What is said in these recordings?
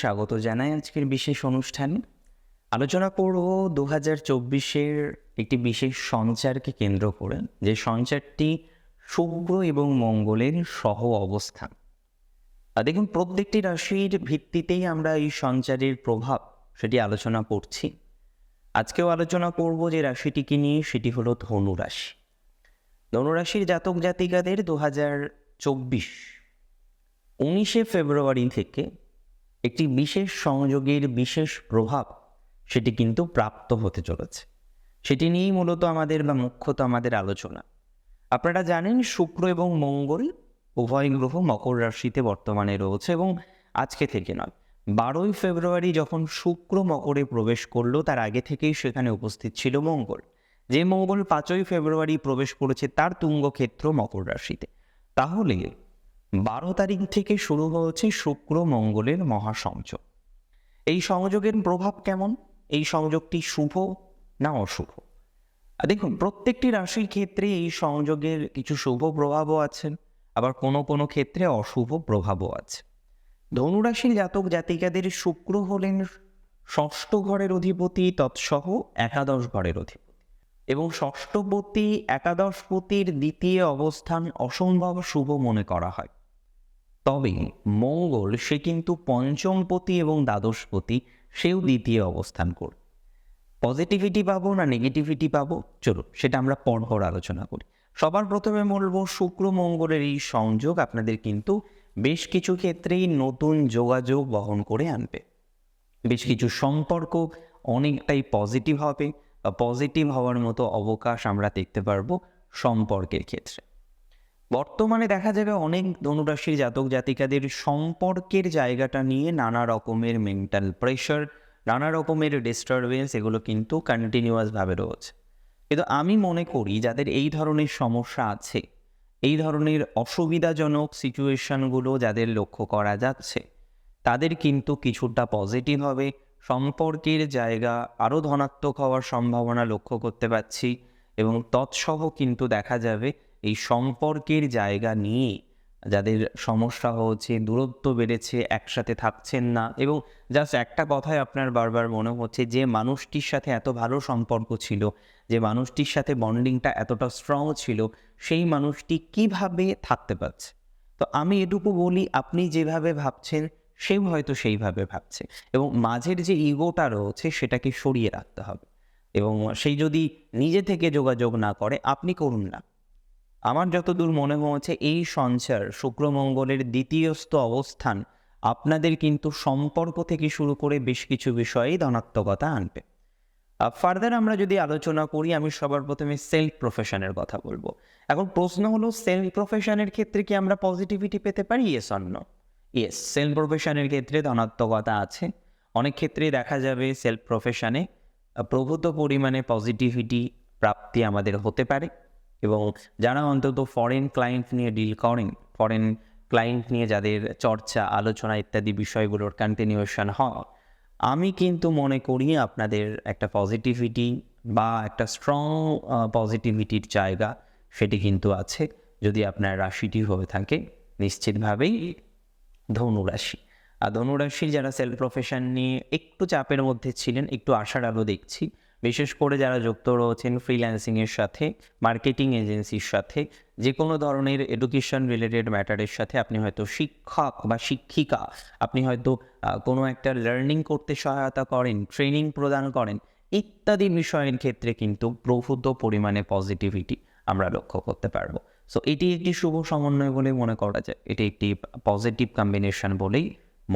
স্বাগত জানাই আজকের বিশেষ অনুষ্ঠানে। আলোচনা করব দু হাজার চব্বিশের একটি বিশেষ সঞ্চারকে কেন্দ্র করে, যে সঞ্চারটি শুক্র এবং মঙ্গলের সহ অবস্থান। দেখুন, প্রত্যেকটি রাশির ভিত্তিতেই আমরা এই সঞ্চারের প্রভাব, সেটি আলোচনা করছি। আজকেও আলোচনা করব যে রাশিটিকে নিয়ে, সেটি হলো ধনু রাশি। ধনুরাশির জাতক জাতিকাদের দু হাজার চব্বিশ উনিশে ফেব্রুয়ারি থেকে একটি বিশেষ সংযোগের বিশেষ প্রভাব সেটি কিন্তু প্রাপ্ত হতে চলেছে। সেটি নিয়েই মূলত আমাদের বা মুখ্যত আমাদের আলোচনা। আপনারা জানেন শুক্র এবং মঙ্গল উভয় গ্রহ মকর রাশিতে বর্তমানে রয়েছে এবং আজকে থেকে নয়। বারোই ফেব্রুয়ারি যখন শুক্র মকরে প্রবেশ করল, তার আগে থেকেই সেখানে উপস্থিত ছিল মঙ্গল। যে মঙ্গল পাঁচই ফেব্রুয়ারি প্রবেশ করেছে, তার তুঙ্গক্ষেত্র মকর রাশিতে। তাহলে বারো তারিখ থেকে শুরু হয়েছে শুক্র মঙ্গলের মহাসংযোগ। এই সংযোগের প্রভাব কেমন? এই সংযোগটি শুভ না অশুভ? দেখুন, প্রত্যেকটি রাশির ক্ষেত্রে এই সংযোগের কিছু শুভ প্রভাবও আছে, আবার কোনো কোনো ক্ষেত্রে অশুভ প্রভাবও আছে। ধনুরাশির জাতক জাতিকাদের শুক্র হলেন ষষ্ঠ ঘরের অধিপতি, তৎসহ একাদশ ঘরের অধিপতি। এবং ষষ্ঠপতি, একাদশপতির দ্বিতীয় অবস্থান অসম্ভব শুভ মনে করা হয়। তবে মঙ্গল সে কিন্তু পঞ্চমপতি এবং দ্বাদশপতি, সেও দ্বিতীয় অবস্থান করবে পজিটিভিটি পাবো না নেগেটিভিটি পাবো? চলো সেটা আমরা পরপর আলোচনা করি। সবার প্রথমে বলব, শুক্র মঙ্গলের এই সংযোগ আপনাদের কিন্তু বেশ কিছু ক্ষেত্রেই নতুন যোগাযোগ বহন করে আনবে। বেশ কিছু সম্পর্ক অনেকটাই পজিটিভ হবে। পজিটিভ হওয়ার মতো অবকাশ আমরা দেখতে পারব সম্পর্কের ক্ষেত্রে। বর্তমানে দেখা যাবে অনেক ধনুরাশি জাতক জাতিকাদের সম্পর্কের জায়গাটা নিয়ে নানা রকমের মেন্টাল প্রেশার নানা রকমের ডিস্টারবেন্স এগুলো কিন্তু কন্টিনিউয়াসভাবে রয়েছে। কিন্তু আমি মনে করি যাদের এই ধরনের সমস্যা আছে, এই ধরনের অসুবিধাজনক সিচুয়েশনগুলো যাদের লক্ষ্য করা যাচ্ছে, তাদের কিন্তু কিছুটা পজিটিভ হবে। সম্পর্কের জায়গা আরও ধনাত্মক হওয়ার সম্ভাবনা লক্ষ্য করতে পারছি এবং তৎসহ কিন্তু দেখা যাবে এই সম্পর্কের জায়গা নিয়ে যাদের সমস্যা হচ্ছে, দূরত্ব বেড়েছে, একসাথে থাকছেন না এবং জাস্ট একটা কথাই আপনার বারবার মনে হচ্ছে যে মানুষটির সাথে এত ভালো সম্পর্ক ছিল, যে মানুষটির সাথে বন্ডিংটা এতটা স্ট্রং ছিল, সেই মানুষটি কীভাবে থাকতে পারছে? তো আমি এটুকু বলি, আপনি যেভাবে ভাবছেন, সেও হয়তো সেইভাবে ভাবছে এবং মাঝের যে ইগোটা রয়েছে, সেটাকে সরিয়ে রাখতে হবে এবং সেই যদি নিজে থেকে যোগাযোগ না করে, আপনি করুন না। আমার যতদূর মনে হচ্ছে এই সঞ্চার শুক্রমঙ্গলের দ্বিতীয়স্থ অবস্থান আপনাদের কিন্তু সম্পর্ক থেকে শুরু করে বেশ কিছু বিষয়েই ধনাত্মকতা আনবে। ফার্দার আমরা যদি আলোচনা করি, আমি সবার প্রথমে সেলফ প্রফেশনের কথা বলব। এখন প্রশ্ন হলো সেলফ প্রফেশনের ক্ষেত্রে কি আমরা পজিটিভিটি পেতে পারি ইয়েস অন্য ইয়েস সেলফ প্রফেশনের ক্ষেত্রে ধনাত্মকতা আছে। অনেক ক্ষেত্রেই দেখা যাবে সেলফ প্রফেশনে প্রভূত পরিমাণে পজিটিভিটি প্রাপ্তি আমাদের হতে পারে। এবং যারা অন্তত ফরেন ক্লায়েন্ট নিয়ে ডিল করেন ফরেন ক্লায়েন্ট নিয়ে যাদের চর্চা, আলোচনা ইত্যাদি বিষয়গুলোর কন্টিনিউশন হয়, আমি কিন্তু মনে করি আপনাদের একটা পজিটিভিটি বা একটা স্ট্রং পজিটিভিটির জায়গা সেটি কিন্তু আছে। যদি আপনার রাশিটি হয়ে থাকে, নিশ্চিতভাবেই ধনুরাশি আর ধনুরাশির যারা সেলফ প্রফেশন নিয়ে একটু চাপের মধ্যে ছিলেন, একটু আশার আলো দেখছি বিশেষ করে যারা যুক্ত রয়েছেন ফ্রিল্যান্সিংয়ের সাথে মার্কেটিং এজেন্সির সাথে, যে কোনো ধরনের এডুকেশন রিলেটেড ম্যাটারের সাথে আপনি হয়তো শিক্ষক বা শিক্ষিকা, আপনি হয়তো কোনো একটা লার্নিং করতে সহায়তা করেন ট্রেনিং প্রদান করেন, ইত্যাদি বিষয়ের ক্ষেত্রে কিন্তু প্রভূত পরিমাণে পজিটিভিটি আমরা লক্ষ্য করতে পারব। সো এটি একটি শুভ সমন্বয় বলে মনে করা যায়। এটি একটি পজিটিভ কম্বিনেশন বলেই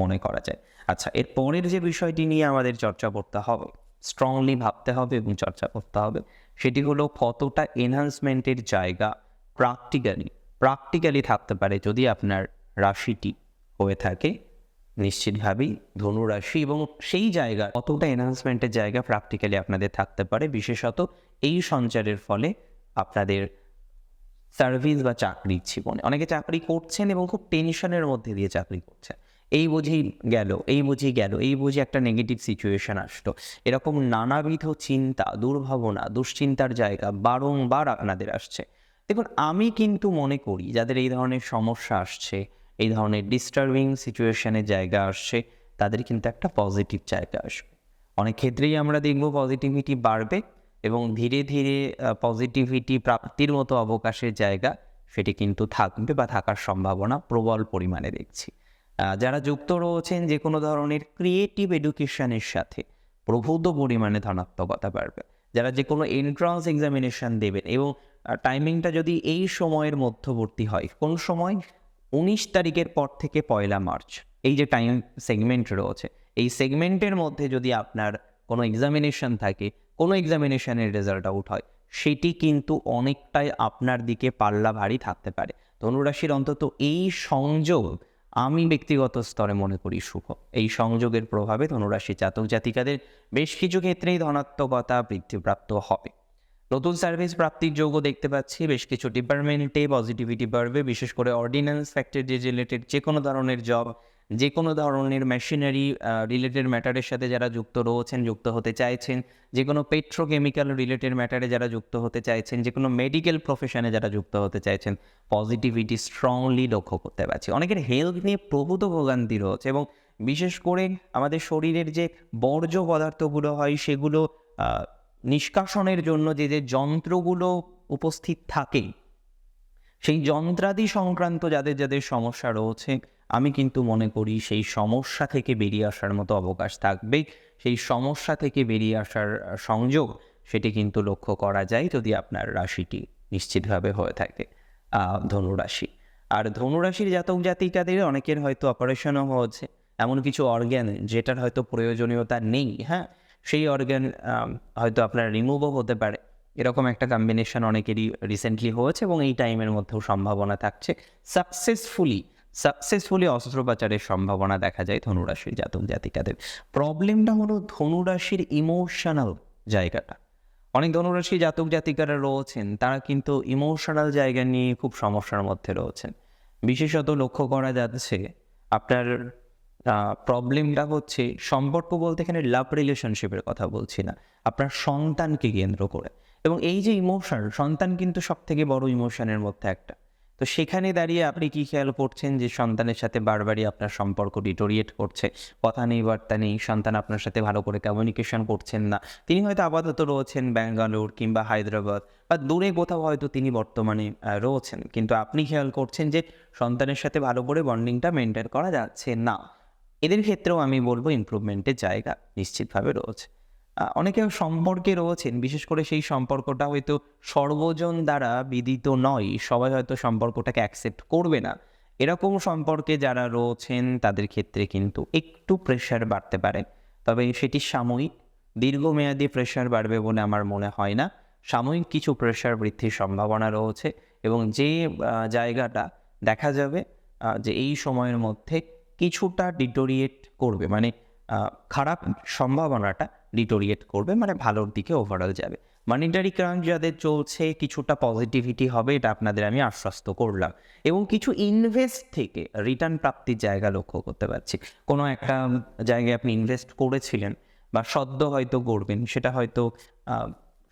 মনে করা যায়। আচ্ছা এর পরের যে বিষয়টি নিয়ে আমাদের চর্চা করতে হবে স্ট্রংলি ভাবতে হবে এবং চর্চা করতে হবে। সেটি হলো কতটা এনহান্সমেন্টের জায়গা প্র্যাকটিক্যালি প্র্যাকটিক্যালি থাকতে পারে যদি আপনার রাশিটি হয়ে থাকে। নিশ্চিতভাবেই ধনুরাশি এবং সেই জায়গা কতটা এনহান্সমেন্টের জায়গা প্র্যাকটিক্যালি আপনাদের থাকতে পারে। বিশেষত এই সঞ্চারের ফলে আপনাদের সার্ভিস বা চাকরির জীবনে। অনেকে চাকরি করছেন এবং খুব টেনশনের মধ্যে দিয়ে চাকরি করছেন। এই বুঝেই গেল, এই বুঝেই গেল, এই বুঝে একটা নেগেটিভ সিচুয়েশন আসলো। এরকম নানাবিধ চিন্তা, দুর্ভাবনা, দুশ্চিন্তার জায়গা বারংবার আপনাদের আসছে। দেখুন, আমি কিন্তু মনে করি যাদের এই ধরনের সমস্যা আসছে, এই ধরনের ডিস্টার্বিং সিচুয়েশানের জায়গা আসছে, তাদের কিন্তু একটা পজিটিভ জায়গা আসবে। অনেক ক্ষেত্রেই আমরা দেখব পজিটিভিটি বাড়বে এবং ধীরে ধীরে পজিটিভিটি প্রাপ্তির মতো অবকাশের জায়গা সেটি কিন্তু থাকবে বা থাকার সম্ভাবনা প্রবল পরিমাণে দেখছি। যারা যুক্ত রয়েছেন যে কোনো ধরনের ক্রিয়েটিভ এডুকেশনের সাথে, প্রভূত পরিমাণে ধনাত্মকতা বাড়বে। যারা যে কোনো এন্ট্রান্স এক্সামিনেশন দেবেন এবং টাইমিংটা যদি এই সময়ের মধ্যবর্তী হয়, কোন সময়? উনিশ তারিখের পর থেকে পয়লা মার্চ। এই যে টাইম সেগমেন্ট রয়েছে, এই সেগমেন্টের মধ্যে যদি আপনার কোনো এক্সামিনেশন থাকে, কোনো এক্সামিনেশানের রেজাল্ট আউট হয়, সেটি কিন্তু অনেকটাই আপনার দিকে পাল্লা ভারী থাকতে পারে। ধনুরাশির অন্তত এই সংযোগ আমি ব্যক্তিগত স্তরে মনে করি শুভ। এই সংযোগের প্রভাবে ধনুরাশি জাতক জাতিকাদের বেশ কিছু ক্ষেত্রেই ধনাত্মকতা বৃদ্ধিপ্রাপ্ত হবে। নতুন সার্ভিস প্রাপ্তির যোগও দেখতে পাচ্ছি, বেশ কিছু ডিপার্টমেন্টে পজিটিভিটি বাড়বে, বিশেষ করে অর্ডিন্যান্স ফ্যাক্টরি রিলেটেড যে কোনো ধরনের জব যে কোনো ধরনের মেশিনারি রিলেটেড ম্যাটারের সাথে যারা যুক্ত রয়েছেন, যুক্ত হতে চাইছেন যে কোনো পেট্রোকেমিক্যাল রিলেটেড ম্যাটারে যারা যুক্ত হতে চাইছেন যে কোনো মেডিকেল প্রফেশনে যারা যুক্ত হতে চাইছেন পজিটিভিটি স্ট্রংলি লক্ষ্য করতে পারছি। অনেকের হেলথ নিয়ে প্রভূত ভোগান্তি রয়েছে এবং বিশেষ করে আমাদের শরীরের যে বর্জ্য পদার্থগুলো হয়, সেগুলো নিষ্কাশনের জন্য যে যে যন্ত্রগুলো উপস্থিত থাকে, সেই যন্ত্রাদি সংক্রান্ত যাদের যাদের সমস্যা রয়েছে আমি কিন্তু মনে করি সেই সমস্যা থেকে বেরিয়ে আসার মতো অবকাশ থাকবে সেই সমস্যা থেকে বেরিয়ে আসার সংযোগ সেটি কিন্তু লক্ষ্য করা যায় যদি আপনার রাশিটি নিশ্চিতভাবে হয়ে থাকে ধনুরাশি। আর ধনুরাশির জাতক জাতিকাদের অনেকের হয়তো অপারেশনও হয়েছে, এমন কিছু অর্গ্যান যেটার হয়তো প্রয়োজনীয়তা নেই হ্যাঁ? সেই অর্গ্যান হয়তো আপনার রিমুভও হতে পারে। এরকম একটা কম্বিনেশন অনেকেরই রিসেন্টলি হয়েছে এবং এই টাইমের মধ্যেও সম্ভাবনা থাকছে। সাকসেসফুলি সাকসেসফুলি অস্ত্রোপচারের সম্ভাবনা দেখা যায় ধনুরাশির জাতক জাতিকাদের। প্রবলেমটা হলো ধনুরাশির ইমোশনাল জায়গাটা। অনেক ধনুরাশি জাতক জাতিকারা রয়েছেন, তারা কিন্তু ইমোশনাল জায়গা নিয়ে খুব সমস্যার মধ্যে রয়েছেন। বিশেষত লক্ষ্য করা যাচ্ছে, আপনার প্রবলেমটা হচ্ছে সম্পর্ক বলতে এখানে লাভ রিলেশনশিপের কথা বলছি না, আপনার সন্তানকে কেন্দ্র করে। এবং এই যে ইমোশন সন্তান কিন্তু সব থেকে বড় ইমোশনের মধ্যে একটা। তো সেখানে দাঁড়িয়ে আপনি কি খেয়াল করছেন যে সন্তানের সাথে বারবারই আপনার সম্পর্ক ডিটোরিয়েট করছে? কথা নেই, বার্তা নেই, সন্তান আপনার সাথে ভালো করে কমিউনিকেশন করছেন না। তিনি হয়তো আপাতত রয়েছেন ব্যাঙ্গালোর কিংবা হায়দ্রাবাদ বা দূরে কোথাও হয়তো তিনি বর্তমানে রয়েছেন। কিন্তু আপনি খেয়াল করছেন যে সন্তানের সাথে ভালো করে বন্ডিংটা মেনটেন করা যাচ্ছে না। এদের ক্ষেত্রেও আমি বলব ইমপ্রুভমেন্টের জায়গা নিশ্চিতভাবে রয়েছে। অনেকে সম্পর্কে রয়েছেন, বিশেষ করে সেই সম্পর্কটা হয়তো সর্বজন দ্বারা বিদিত নয়, সবাই হয়তো সম্পর্কটাকে অ্যাকসেপ্ট করবে না। এরকম সম্পর্কে যারা রয়েছেন, তাদের ক্ষেত্রে কিন্তু একটু প্রেশার বাড়তে পারে। তবে সেটি সাময়িক, দীর্ঘমেয়াদী প্রেশার বাড়বে বলে আমার মনে হয় না। সাময়িক কিছু প্রেশার বৃদ্ধির সম্ভাবনা রয়েছে এবং যে জায়গাটা দেখা যাবে যে এই সময়ের মধ্যে কিছুটা ডিটোরিয়েট করবে। মানে খারাপ সম্ভাবনাটা ডিটোরিয়েট করবে মানে ভালোর দিকে ওভারঅল যাবে। মানিটারি ক্রাঞ্চ যাদের চলছে, কিছুটা পজিটিভিটি হবে, এটা আপনাদের আমি আশ্বস্ত করলাম। এবং কিছু ইনভেস্ট থেকে রিটার্ন প্রাপ্তির জায়গা লক্ষ্য করতে পারছি। কোনো একটা জায়গায় আপনি ইনভেস্ট করেছিলেন বা সদ্য হয়তো করবেন সেটা হয়তো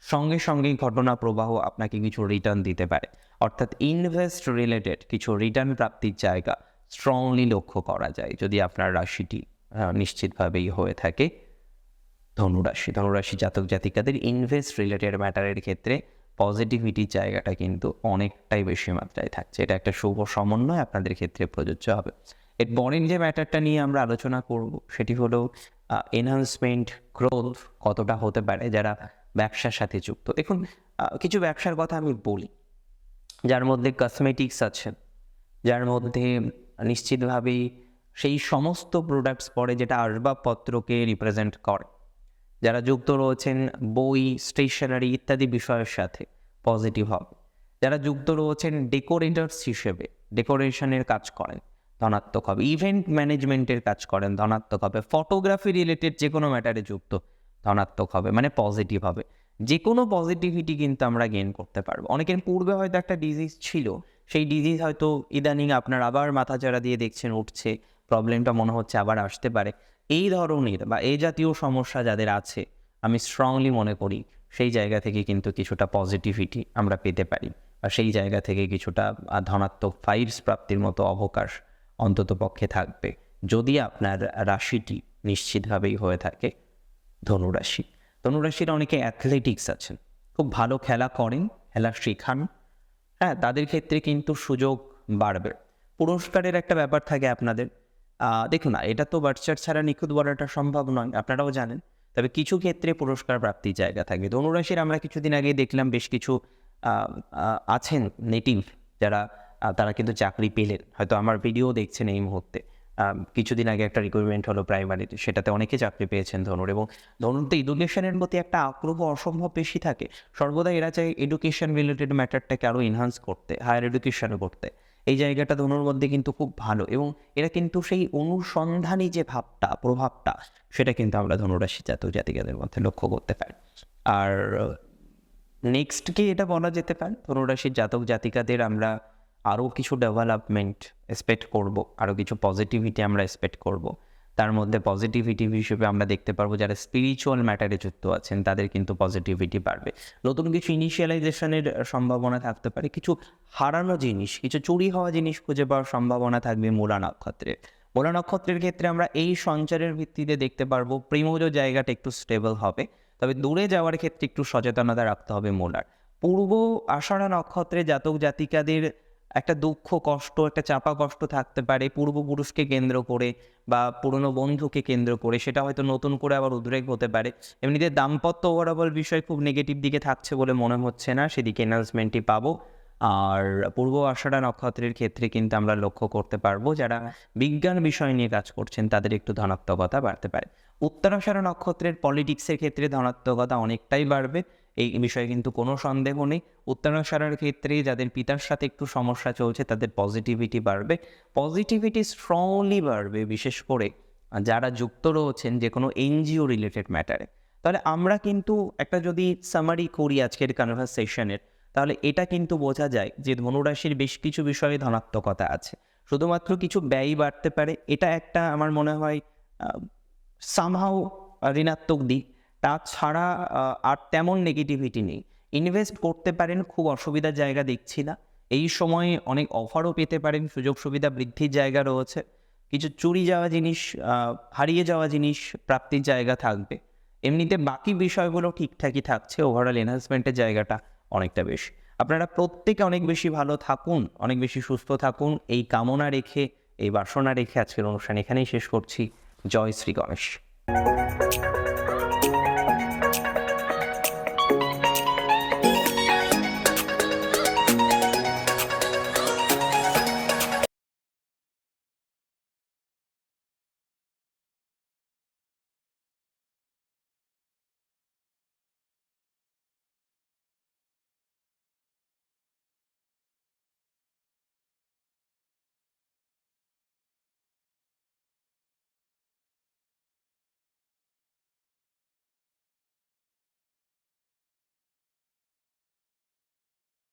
সঙ্গে সঙ্গেই ঘটনা প্রবাহ আপনাকে কিছু রিটার্ন দিতে পারে। অর্থাৎ ইনভেস্ট রিলেটেড কিছু রিটার্ন প্রাপ্তির জায়গা স্ট্রংলি লক্ষ্য করা যায়, যদি আপনার রাশিটি নিশ্চিতভাবেই হয়ে থাকে। ধনুরাশি। ধনুরাশি জাতক জাতিকাদের ইনভেস্ট রিলেটেড ম্যাটারের ক্ষেত্রে পজিটিভিটির জায়গাটা কিন্তু অনেকটাই বেশি মাত্রায় থাকছে। এটা একটা শুভ সমন্বয় আপনাদের ক্ষেত্রে প্রযোজ্য হবে। এর পরের যে ম্যাটারটা নিয়ে আমরা আলোচনা করব, সেটি হলো এনহান্সমেন্ট গ্রোথ কতটা হতে পারে যারা ব্যবসার সাথে যুক্ত। দেখুন কিছু ব্যবসার কথা আমি বলি, যার মধ্যে কসমেটিক্স আছে, যার মধ্যে নিশ্চিতভাবেই সেই সমস্ত প্রোডাক্টস পড়ে যেটা আসবাবপত্রকে রিপ্রেজেন্ট করে। যারা যুক্ত রয়েছেন, বই স্টেশনারি ইত্যাদি বিষয়ের সাথে পজিটিভ হবে। যারা যুক্ত রয়েছেন ডেকোরেটার্স হিসেবে ডেকোরেশনের কাজ করেন, ধনাত্মক হবে। ইভেন্ট ম্যানেজমেন্টের কাজ করেন, ধনাত্মক হবে। ফটোগ্রাফি রিলেটেড যে কোনো ম্যাটারে যুক্ত, ধনাত্মক হবে মানে পজিটিভ হবে। যে কোনো পজিটিভিটি কিন্তু আমরা গেন করতে পারব। অনেকের পূর্বে হয়তো একটা ডিজিজ ছিল, সেই ডিজিজ হয়তো ইদানিং আপনার আবার মাথা মাথাচাড়া দিয়ে দেখছেন, উঠছে প্রবলেমটা মনে হচ্ছে আবার আসতে পারে। এই ধরনের বা এই জাতীয় সমস্যা যাদের আছে, আমি স্ট্রংলি মনে করি সেই জায়গা থেকে কিন্তু কিছুটা পজিটিভিটি আমরা পেতে পারি। আর সেই জায়গা থেকে কিছুটা ধনাত্মক ফাইলস প্রাপ্তির মতো অবকাশ অন্তত পক্ষে থাকবে। যদি আপনার রাশিটি নিশ্চিতভাবেই হয়ে থাকে ধনুরাশি ধনুরাশির অনেকে অ্যাথলেটিক্স আছেন, খুব ভালো খেলা করেন, খেলা শেখান। হ্যাঁ তাদের ক্ষেত্রে কিন্তু সুযোগ বাড়বে। পুরস্কারের একটা ব্যাপার থাকে আপনাদের দেখুন না, এটা তো বাচ্চার ছাড়া নিখুঁত বলাটা সম্ভব নয়, আপনারাও জানেন। তবে কিছু ক্ষেত্রে পুরস্কার প্রাপ্তির জায়গা থাকবে। ধনুরাশির আমরা কিছুদিন আগে দেখলাম বেশ কিছু আছেন নেটিভ যারা তারা কিন্তু চাকরি পেলেন। হয়তো আমার ভিডিও দেখছেন এই মুহূর্তে। কিছুদিন আগে একটা রিক্রুটমেন্ট হলো প্রাইমারিতে সেটাতে অনেকে চাকরি পেয়েছেন ধনুর। এবং ধনুর তো এডুকেশনের প্রতি একটা আগ্রহ অসম্ভব বেশি থাকে। সর্বদা এরা চায় এডুকেশন রিলেটেড ম্যাটারটাকে আরও এনহান্স করতে হায়ার এডুকেশনে করতে। এই জায়গাটা ধনুর মধ্যে কিন্তু খুব ভালো এবং এটা কিন্তু সেই অনুসন্ধানী যে ভাবটা, প্রভাবটা, সেটা কিন্তু আমরা ধনুরাশি জাতক জাতিকাদের মধ্যে লক্ষ্য করতে পারি। আর নেক্সট কি এটা বলা যেতে পারে? ধনুরাশির জাতক জাতিকাদের আমরা আরও কিছু ডেভেলপমেন্ট এক্সপেক্ট করব, আরও কিছু পজিটিভিটি আমরা এক্সপেক্ট করব। তার মধ্যে পজিটিভিটি হিসেবে আমরা দেখতে পারব যারা স্পিরিচুয়াল ম্যাটারে যুক্ত আছেন, তাদের কিন্তু পজিটিভিটি বাড়বে। নতুন কিছু ইনিশিয়ালাইজেশনের সম্ভাবনা থাকতে পারে। কিছু হারানো জিনিস, কিছু চুরি হওয়া জিনিস খুঁজে পাওয়ার সম্ভাবনা থাকবে মূলা নক্ষত্রে। মূলা নক্ষত্রের ক্ষেত্রে আমরা এই সঞ্চারের ভিত্তিতে দেখতে পারব প্রিমোজ জায়গাটা একটু স্টেবল হবে, তবে দূরে যাওয়ার ক্ষেত্রে একটু সচেতনতা রাখতে হবে মোলার। পূর্ব আষাঢ়া নক্ষত্রে জাতক জাতিকাদের একটা দুঃখ, কষ্ট, একটা চাপা কষ্ট থাকতে পারে পূর্বপুরুষকে কেন্দ্র করে বা পুরনো বন্ধুকে কেন্দ্র করে। সেটা হয়তো নতুন করে আবার উদ্রেক হতে পারে। এমনিতে দাম্পত্য ওভারঅল বিষয় খুব নেগেটিভ দিকে থাকছে বলে মনে হচ্ছে না। সেদিকে এনাউন্সমেন্টই পাবো। আর পূর্ব আষাঢ়া নক্ষত্রের ক্ষেত্রে কিন্তু আমরা লক্ষ্য করতে পারব, যারা বিজ্ঞান বিষয় নিয়ে কাজ করছেন তাদের একটু ধনাত্মকতা বাড়তে পারে। উত্তরাষাঢ়া নক্ষত্রের পলিটিক্সের ক্ষেত্রে ধনাত্মকতা অনেকটাই বাড়বে। এই বিষয়ে কিন্তু কোনো সন্দেহ নেই। উত্তরাষাঢ়ার ক্ষেত্রে যাদের পিতার সাথে একটু সমস্যা চলছে, তাদের পজিটিভিটি বাড়বে। পজিটিভিটি স্ট্রংলি বাড়বে, বিশেষ করে যারা যুক্ত রয়েছেন যে কোনো এনজিও রিলেটেড ম্যাটারে তাহলে আমরা কিন্তু একটা যদি সামারি করি আজকের কনভারসেশনের তাহলে এটা কিন্তু বোঝা যায় যে ধনুরাশির বেশ কিছু বিষয়ে ধনাত্মকতা আছে। শুধুমাত্র কিছু ব্যয় বাড়তে পারে, এটা একটা আমার মনে হয় সামহাও ঋণাত্মক দিক। তাছাড়া আর তেমন নেগেটিভিটি নেই। ইনভেস্ট করতে পারেন, খুব অসুবিধার জায়গা দেখছি না। এই সময়ে অনেক অফারও পেতে পারেন সুযোগ সুবিধা বৃদ্ধির জায়গা রয়েছে। কিছু চুরি যাওয়া জিনিস হারিয়ে যাওয়া জিনিস প্রাপ্তির জায়গা থাকবে। এমনিতে বাকি বিষয়গুলো ঠিকঠাকই থাকছে ওভারঅল এনহান্সমেন্টের জায়গাটা অনেকটা বেশি। আপনারা প্রত্যেকে অনেক বেশি ভালো থাকুন, অনেক বেশি সুস্থ থাকুন। এই কামনা রেখে, এই বাসনা রেখে আজকের অনুষ্ঠান এখানেই শেষ করছি। জয় শ্রী গণেশ।